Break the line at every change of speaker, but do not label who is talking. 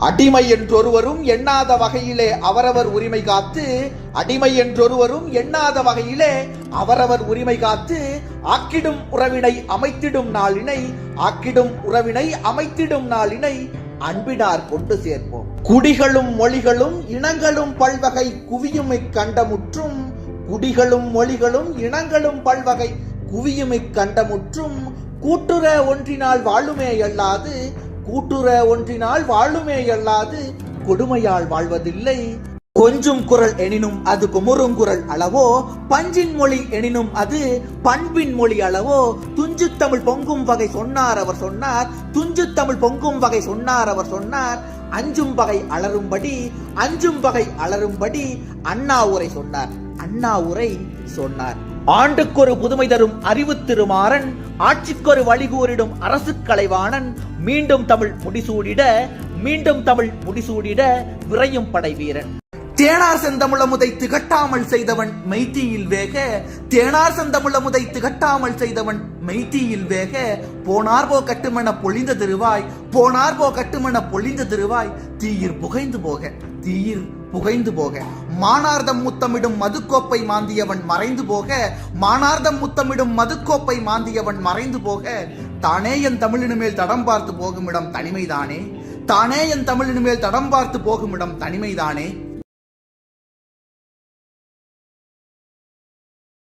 அடிமை என்றொருவரும் எண்ணாத வகையிலே அவரவர் உரிமை காத்து அடிமை என்றொருவரும் எண்ணாத வகையிலே அவரவர் உரிமை காத்து ஆக்கிடும் உறவினை அமைத்திடும் நாளினை ஆக்கிடும் உறவினை அமைத்திடும் நாளினை அன்பினார் கொண்டு சேர்ப்போம். குடிகளும் மொழிகளும் இனங்களும் பல்வகை குவியும் இக்கண்டமுற்றும் குடிகளும் மொழிகளும் இனங்களும் பல்வகை குவியும் இக்கண்டமுற்றும் கூட்டுற ஒன்றினால் வாழுமே அல்லாது கூட்டுற ஒன்றினால் வாழுமே அல்லாது கொடுமையால் வாழ்வதில்லை. கொஞ்சும் குரல் எனினும் அது குமுறும் குரல் அளவோ? பஞ்சின் மொழி எனினும் அது பண்பின் மொழி அளவோ? துஞ்சு தமிழ் பொங்கும் வகை சொன்னார் அவர் சொன்னார். துஞ்சு தமிழ் பொங்கும் வகை சொன்னார் அவர் சொன்னார். அஞ்சும் வகை அலரும்படி அஞ்சும் வகை அலரும்படி அண்ணா உரை சொன்னார். அண்ணா உரை சொன்னார். ஆண்டுக்கொரு புதுமை தரும் அறிவு திருமாறன் ஆட்சிக்கொரு வழிகூறிடும் அரசு கலைவாணன் மீண்டும் தமிழ் முடிசூடிட மீண்டும் தமிழ் முடிசூடிட விரையும் படை வீரன். தேனார் செந்தமிழமுதை திகட்டாமல் செய்தவன் மைத்தியில் வேக தேனார் செந்தமிழமுதை திகட்டாமல் செய்தவன் மைத்தியில் வேக போனார்போ கட்டுமென பொழிந்த திருவாய் போனார்போ கட்டுமென பொழிந்த திருவாய் தீயிர் புகைந்து போக தீயிர் புகைந்து போக. மானார்தம் முத்தமிடும் மதுக்கோப்பை மாந்தியவன் மறைந்து போக. மானார்தம் முத்தமிடும் மதுக்கோப்பை மாந்தியவன் மறைந்து போக. தானே என் தமிழினு மேல் தடம் பார்த்து போகுமிடம் தனிமைதானே? தானே என் தமிழினு மேல் தடம் பார்த்து போகுமிடம் தனிமைதானே?